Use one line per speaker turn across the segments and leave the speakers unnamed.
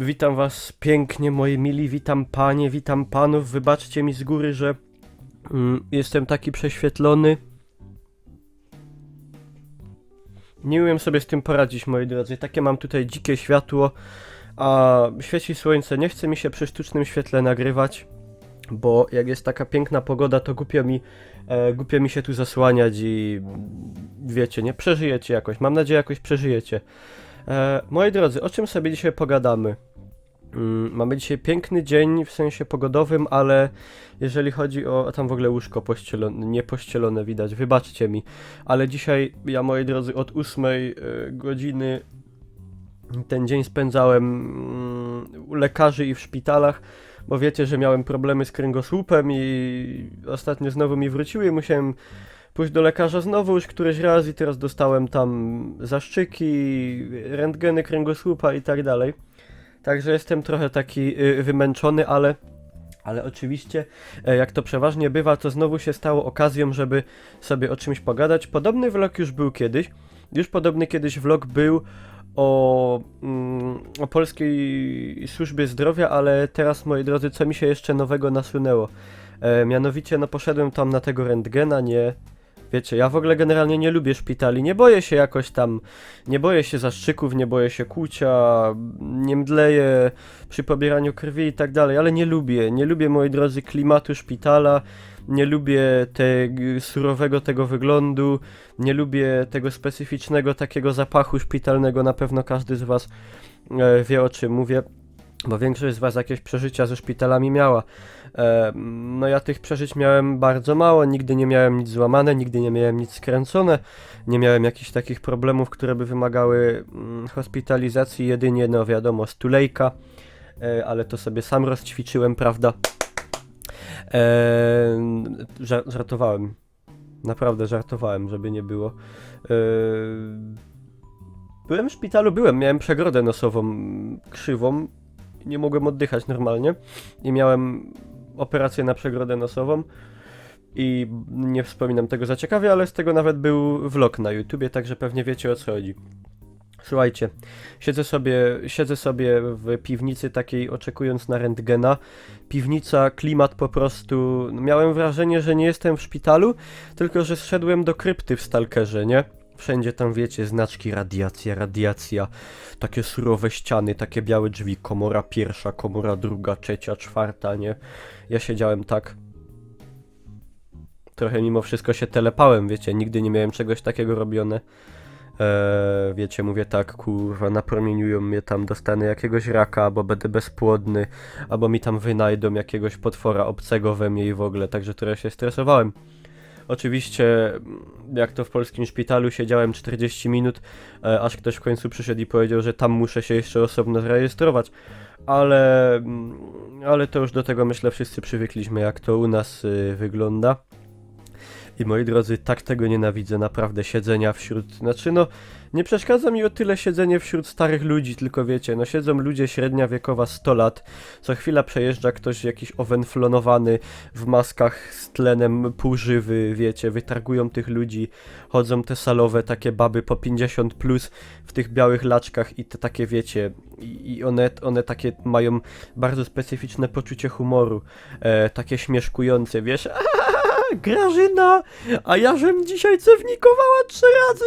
Witam was pięknie, moi mili, witam panie, witam panów. Wybaczcie mi z góry, że mm, jestem taki prześwietlony. Nie umiem sobie z tym poradzić, moi drodzy. Takie mam tutaj dzikie światło, a świeci słońce. Nie chce mi się przy sztucznym świetle nagrywać, bo jak jest taka piękna pogoda, to głupio mi, e, głupio mi się tu zasłaniać i wiecie, nie przeżyjecie jakoś. Mam nadzieję, jakoś przeżyjecie. E, moi drodzy, o czym sobie dzisiaj pogadamy? Mm, mamy dzisiaj piękny dzień w sensie pogodowym, ale jeżeli chodzi o. A tam w ogóle łóżko pościelone, nie pościelone widać, wybaczcie mi. Ale dzisiaj ja, moi drodzy, od 8 y, godziny ten dzień spędzałem mm, u lekarzy i w szpitalach, bo wiecie, że miałem problemy z kręgosłupem i ostatnio znowu mi wróciły i musiałem pójść do lekarza znowu już któryś raz i teraz dostałem tam zaszczyki, rentgeny kręgosłupa i tak dalej. Także jestem trochę taki y, wymęczony, ale, ale oczywiście, e, jak to przeważnie bywa, to znowu się stało okazją, żeby sobie o czymś pogadać. Podobny vlog już był kiedyś. Już podobny kiedyś vlog był o, mm, o polskiej służbie zdrowia, ale teraz, moi drodzy, co mi się jeszcze nowego nasunęło? E, mianowicie, no poszedłem tam na tego rentgena, nie... Wiecie, ja w ogóle generalnie nie lubię szpitali, nie boję się jakoś tam, nie boję się zastrzyków, nie boję się kłucia, nie mdleję przy pobieraniu krwi i tak dalej, ale nie lubię, nie lubię, moi drodzy, klimatu szpitala, nie lubię tego surowego tego wyglądu, nie lubię tego specyficznego takiego zapachu szpitalnego, na pewno każdy z was e, wie o czym mówię. Bo większość z Was jakieś przeżycia ze szpitalami miała. E, no ja tych przeżyć miałem bardzo mało, nigdy nie miałem nic złamane, nigdy nie miałem nic skręcone, nie miałem jakichś takich problemów, które by wymagały mm, hospitalizacji, jedynie no wiadomo stulejka, e, ale to sobie sam rozćwiczyłem, prawda? E, żar żartowałem, naprawdę żartowałem, żeby nie było. E, byłem w szpitalu, byłem, miałem przegrodę nosową krzywą, nie mogłem oddychać normalnie i miałem operację na przegrodę nosową i nie wspominam tego za ciekawie, ale z tego nawet był vlog na YouTubie, także pewnie wiecie o co chodzi. Słuchajcie, siedzę sobie, siedzę sobie w piwnicy takiej oczekując na rentgena. Piwnica, klimat po prostu. Miałem wrażenie, że nie jestem w szpitalu, tylko że zszedłem do krypty w Stalkerze, nie? Wszędzie tam wiecie, znaczki radiacja, radiacja, takie surowe ściany, takie białe drzwi, komora pierwsza, komora druga, trzecia, czwarta, nie? Ja siedziałem tak. Trochę mimo wszystko się telepałem, wiecie, nigdy nie miałem czegoś takiego robione. Eee, wiecie, mówię tak, kurwa, napromieniują mnie tam, dostanę jakiegoś raka, albo będę bezpłodny, albo mi tam wynajdą jakiegoś potwora obcego we mnie i w ogóle, także trochę się stresowałem. Oczywiście, jak to w polskim szpitalu, siedziałem 40 minut, e, aż ktoś w końcu przyszedł i powiedział, że tam muszę się jeszcze osobno zarejestrować. Ale, mm, ale to już do tego myślę wszyscy przywykliśmy, jak to u nas y, wygląda. I moi drodzy, tak tego nienawidzę, naprawdę siedzenia wśród. Znaczy, no, nie przeszkadza mi o tyle siedzenie wśród starych ludzi, tylko wiecie, no siedzą ludzie średnia wiekowa 100 lat, co chwila przejeżdża ktoś jakiś owenflonowany w maskach z tlenem półżywy, wiecie, wytargują tych ludzi, chodzą te salowe takie baby po 50 plus w tych białych laczkach i te takie wiecie, i, one, one takie mają bardzo specyficzne poczucie humoru, e, takie śmieszkujące, wiesz, Grażyna, a ja żem dzisiaj cewnikowała trzy razy.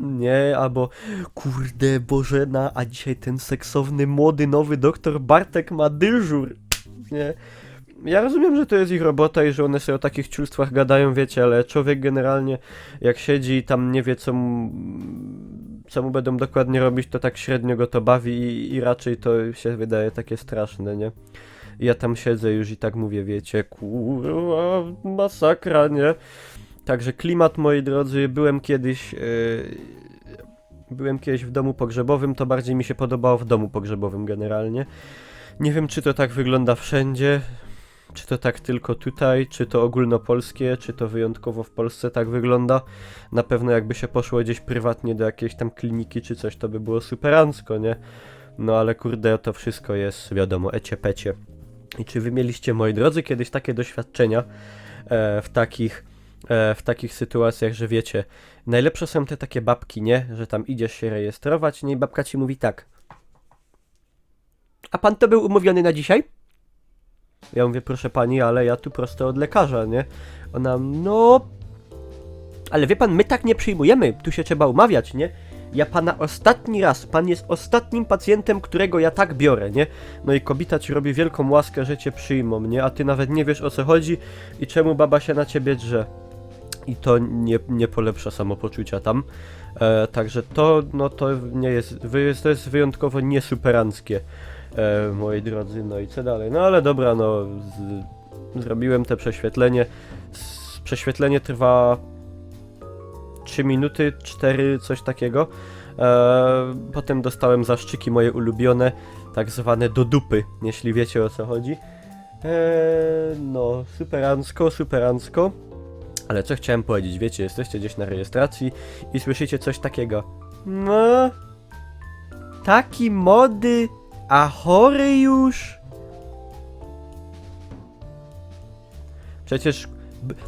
Nie, albo kurde Bożena, a dzisiaj ten seksowny, młody, nowy doktor Bartek ma dyżur. Nie. Ja rozumiem, że to jest ich robota i że one sobie o takich ciulstwach gadają, wiecie, ale człowiek generalnie jak siedzi i tam nie wie co mu, co mu będą dokładnie robić, to tak średnio go to bawi i, i raczej to się wydaje takie straszne, nie? Ja tam siedzę już i tak mówię, wiecie, kurwa, masakra, nie? Także klimat, moi drodzy, byłem kiedyś... Yy, byłem kiedyś w domu pogrzebowym, to bardziej mi się podobało w domu pogrzebowym generalnie. Nie wiem, czy to tak wygląda wszędzie, czy to tak tylko tutaj, czy to ogólnopolskie, czy to wyjątkowo w Polsce tak wygląda. Na pewno jakby się poszło gdzieś prywatnie do jakiejś tam kliniki czy coś, to by było superancko, nie? No ale kurde, to wszystko jest, wiadomo, ecie pecie. I czy wy mieliście, moi drodzy, kiedyś takie doświadczenia e, w takich e, w takich sytuacjach, że wiecie, najlepsze są te takie babki, nie? Że tam idziesz się rejestrować, nie? I babka ci mówi tak. A pan to był umówiony na dzisiaj? Ja mówię, proszę pani, ale ja tu prosto od lekarza, nie? Ona, no... Ale wie pan, my tak nie przyjmujemy, tu się trzeba umawiać, nie? Ja pana ostatni raz, pan jest ostatnim pacjentem, którego ja tak biorę, nie? No i kobieta ci robi wielką łaskę, że cię przyjmą, nie? A ty nawet nie wiesz o co chodzi i czemu baba się na ciebie drze. I to nie, nie polepsza samopoczucia tam. E, także to, no to nie jest, to jest wyjątkowo niesuperanckie, e, moi drodzy. No i co dalej? No ale dobra, no z, zrobiłem te prześwietlenie. S, prześwietlenie trwa 3 minuty, 4, coś takiego. E, potem dostałem zaszczyki moje ulubione, tak zwane do dupy, jeśli wiecie o co chodzi. E, no, superancko, superancko. Ale co chciałem powiedzieć, wiecie, jesteście gdzieś na rejestracji i słyszycie coś takiego. No, taki mody, a chory już. Przecież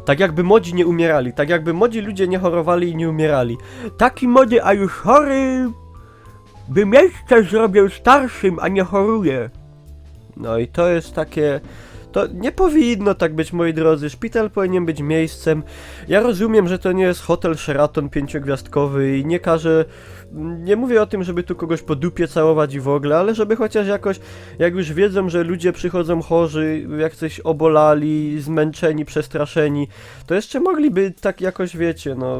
tak jakby młodzi nie umierali, tak jakby młodzi ludzie nie chorowali i nie umierali. Taki młody, a już chory, bym jeszcze zrobił starszym, a nie choruje. No i to jest takie... To nie powinno tak być, moi drodzy. Szpital powinien być miejscem. Ja rozumiem, że to nie jest hotel Sheraton pięciogwiazdkowy i nie każę. Nie mówię o tym, żeby tu kogoś po dupie całować i w ogóle, ale żeby chociaż jakoś, jak już wiedzą, że ludzie przychodzą chorzy, jak coś obolali, zmęczeni, przestraszeni, to jeszcze mogliby tak jakoś, wiecie, no.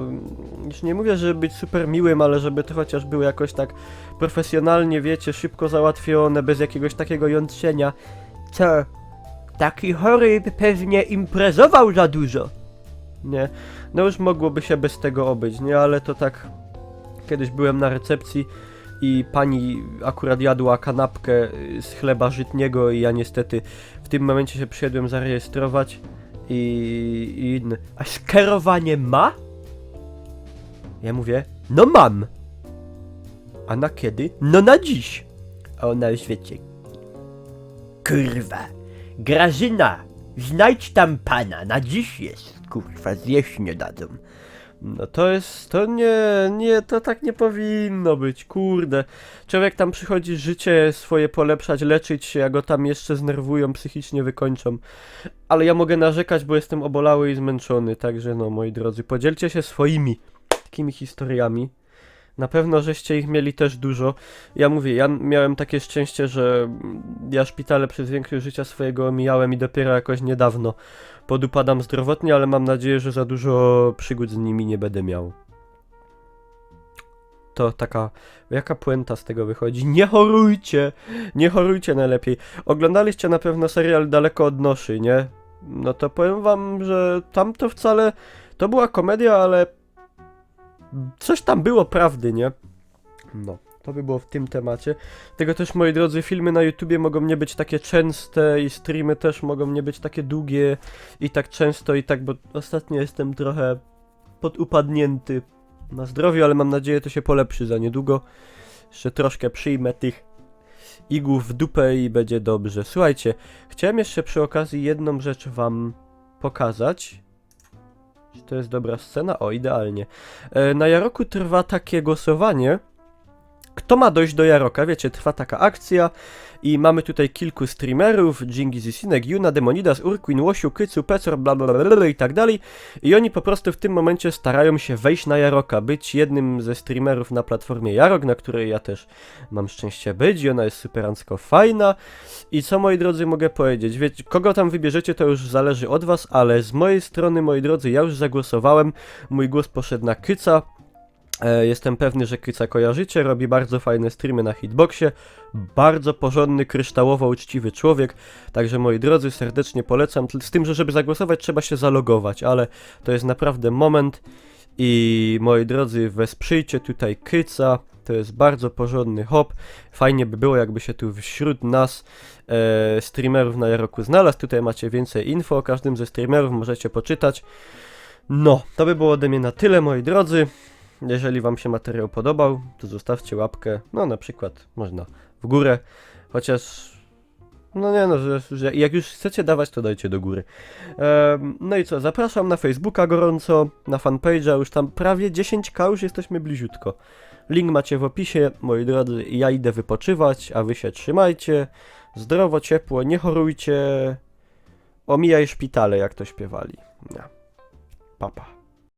Już nie mówię, żeby być super miłym, ale żeby to chociaż było jakoś tak profesjonalnie, wiecie, szybko załatwione, bez jakiegoś takiego jątrzenia. Co? Taki chory pewnie imprezował za dużo. Nie, no już mogłoby się bez tego obyć, nie, ale to tak. Kiedyś byłem na recepcji i pani akurat jadła kanapkę z chleba żytniego i ja niestety w tym momencie się przyszedłem zarejestrować i, i. A skierowanie ma? Ja mówię, no mam. A na kiedy? No na dziś. A ona już wiecie. Kurwa. Grażyna, znajdź tam pana, na dziś jest, kurwa, zjeść nie dadzą. No to jest, to nie, nie, to tak nie powinno być, kurde. Człowiek tam przychodzi życie swoje polepszać, leczyć się, a go tam jeszcze znerwują, psychicznie wykończą. Ale ja mogę narzekać, bo jestem obolały i zmęczony, także no, moi drodzy, podzielcie się swoimi takimi historiami. Na pewno żeście ich mieli też dużo. Ja mówię, ja miałem takie szczęście, że ja szpitale przez większość życia swojego omijałem i dopiero jakoś niedawno podupadam zdrowotnie, ale mam nadzieję, że za dużo przygód z nimi nie będę miał. To taka, jaka puenta z tego wychodzi? Nie chorujcie! Nie chorujcie najlepiej. Oglądaliście na pewno serial Daleko od Noszy, nie? No to powiem wam, że tam to wcale, to była komedia, ale coś tam było prawdy, nie? No, to by było w tym temacie. Tego też, moi drodzy, filmy na YouTubie mogą nie być takie częste i streamy też mogą nie być takie długie i tak często i tak, bo ostatnio jestem trochę podupadnięty na zdrowiu, ale mam nadzieję, to się polepszy za niedługo. Jeszcze troszkę przyjmę tych igłów w dupę i będzie dobrze. Słuchajcie, chciałem jeszcze przy okazji jedną rzecz wam pokazać. Czy to jest dobra scena? O, idealnie. E, Na Jaroku trwa takie głosowanie. Kto ma dojść do Jaroka? Wiecie, trwa taka akcja i mamy tutaj kilku streamerów, Jingi Zisinek, Yuna, Demonidas, Urquin, Łosiu, Kycu, Pecor, bla bla bla i tak dalej. I oni po prostu w tym momencie starają się wejść na Jaroka, być jednym ze streamerów na platformie Jarok, na której ja też mam szczęście być i ona jest superancko fajna. I co moi drodzy mogę powiedzieć? Wiecie, kogo tam wybierzecie to już zależy od was, ale z mojej strony moi drodzy ja już zagłosowałem. Mój głos poszedł na Kyca. E, Jestem pewny, że Kyca kojarzycie, robi bardzo fajne streamy na hitboxie, bardzo porządny, kryształowo uczciwy człowiek, także moi drodzy, serdecznie polecam, z tym, że żeby zagłosować trzeba się zalogować, ale to jest naprawdę moment. I moi drodzy, wesprzyjcie tutaj Kyca, to jest bardzo porządny hop, fajnie by było jakby się tu wśród nas e, streamerów na Jaroku znalazł, tutaj macie więcej info o każdym ze streamerów, możecie poczytać. No, to by było ode mnie na tyle, moi drodzy. Jeżeli Wam się materiał podobał, to zostawcie łapkę, no na przykład można w górę, chociaż No nie no, że, że jak już chcecie dawać, to dajcie do góry. Em, no i co, zapraszam na Facebooka gorąco, na fanpage'a, już tam prawie 10k, już jesteśmy bliziutko. Link macie w opisie, moi drodzy, ja idę wypoczywać, a wy się trzymajcie. Zdrowo, ciepło, nie chorujcie. Omijaj szpitale, jak to śpiewali. Ja. Papa.